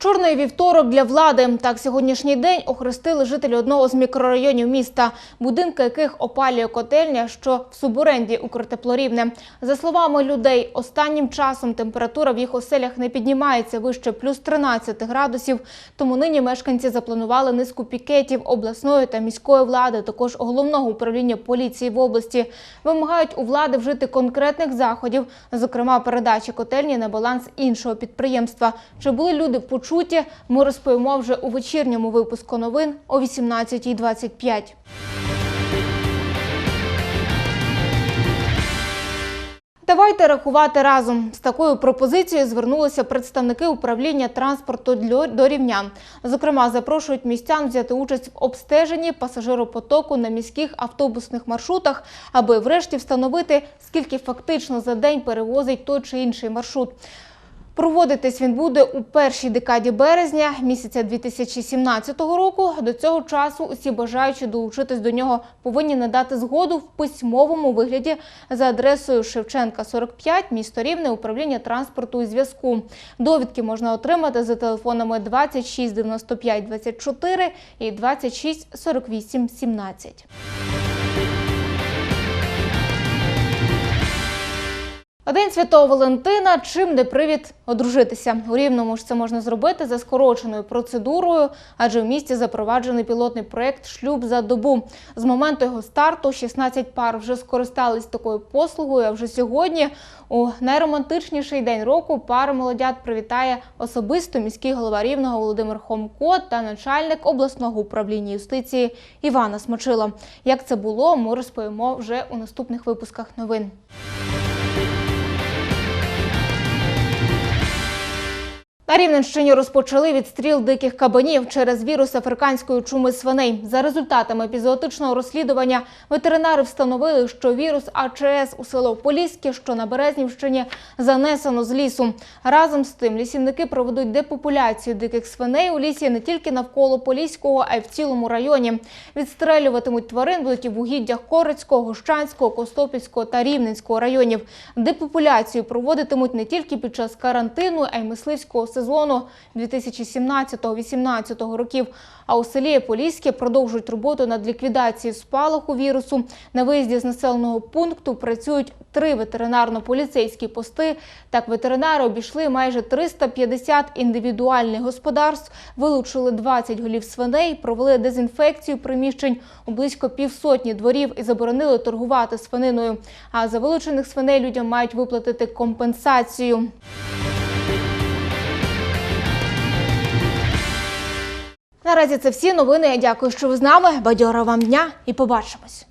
Чорний вівторок для влади. Так сьогоднішній день охрестили жителі одного з мікрорайонів міста, будинки яких опалює котельня, що в суборенді Укртеплорівне. За словами людей, останнім часом температура в їх оселях не піднімається вище плюс 13 градусів. Тому нині мешканці запланували низку пікетів обласної та міської влади, також головного управління поліції в області. Вимагають у влади вжити конкретних заходів, зокрема передачі котельні на баланс іншого підприємства. Чи були люди почуті? Ми розповімо вже у вечірньому випуску новин о 18.25. Давайте рахувати разом. З такою пропозицією звернулися представники управління транспорту до рівнян. Зокрема, запрошують містян взяти участь в обстеженні пасажиропотоку на міських автобусних маршрутах, аби врешті встановити, скільки фактично за день перевозить той чи інший маршрут. Проводитись він буде у першій декаді березня місяця 2017 року. До цього часу усі бажаючі долучитись до нього повинні надати згоду в письмовому вигляді за адресою Шевченка 45, місто Рівне, управління транспорту і зв'язку. Довідки можна отримати за телефонами 26 95 24 і 26 48 17. День Святого Валентина чим не привід одружитися. У Рівному ж це можна зробити за скороченою процедурою, адже в місті запроваджений пілотний проєкт Шлюб за добу. З моменту його старту 16 пар вже скористались такою послугою. А вже сьогодні, у найромантичніший день року, пару молодят привітає особисто міський голова Рівного Володимир Хомко та начальник обласного управління юстиції Івана Смочила. Як це було, ми розповімо вже у наступних випусках новин. На Рівненщині розпочали відстріл диких кабанів через вірус африканської чуми свиней. За результатами епізоотичного розслідування ветеринари встановили, що вірус АЧС у село Поліське, що на Березнівщині, занесено з лісу. Разом з тим лісівники проведуть депопуляцію диких свиней у лісі не тільки навколо Поліського, а й в цілому районі. Відстрелюватимуть тварин будуть в угіддях Корицького, Гощанського, Костопільського та Рівненського районів. Депопуляцію проводитимуть не тільки під час карантину, а й мисливського сезону 2017-2018 років. А у селі Поліське продовжують роботу над ліквідацією спалаху вірусу. На виїзді з населеного пункту працюють три ветеринарно-поліцейські пости. Так ветеринари обійшли майже 350 індивідуальних господарств, вилучили 20 голів свиней, провели дезінфекцію приміщень у близько півсотні дворів і заборонили торгувати свининою. А за вилучених свиней людям мають виплатити компенсацію. Наразі це всі новини. Дякую, що ви з нами. Бадьора вам дня і побачимось.